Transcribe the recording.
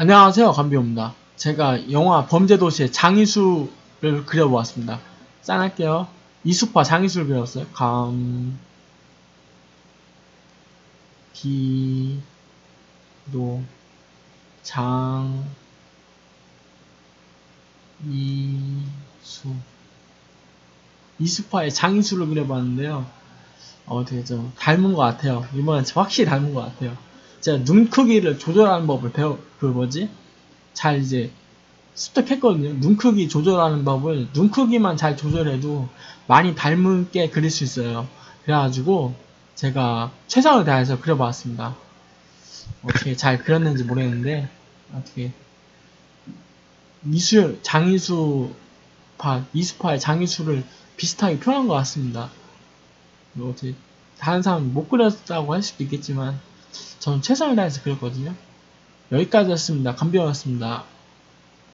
안녕하세요 감비호입니다. 제가 영화 범죄도시의 장이수를 그려보았습니다. 짠할게요. 이수파 장이수를 그렸어요. 감... 비... 도... 장... 이수. 이수파의 장이수를 그려봤는데요. 어 되게 좀 닮은 것 같아요. 이번엔 확실히 닮은 것 같아요 제가 눈 크기를 조절하는 법을 배워 그 뭐지? 잘 이제 습득했거든요. 눈 크기 조절하는 법을 눈 크기만 잘 조절해도 많이 닮게 그릴 수 있어요. 그래가지고 제가 최선을 다해서 그려봤습니다. 어떻게 잘 그렸는지 모르겠는데 어떻게 이수 장이수파 이수파의 장이수를 비슷하게 표현한 것 같습니다. 뭐 어떻게 다른 사람 못 그렸다고 할 수도 있겠지만 저는 최선을 다해서 그렸거든요. 여기까지였습니다. 감비였습니다.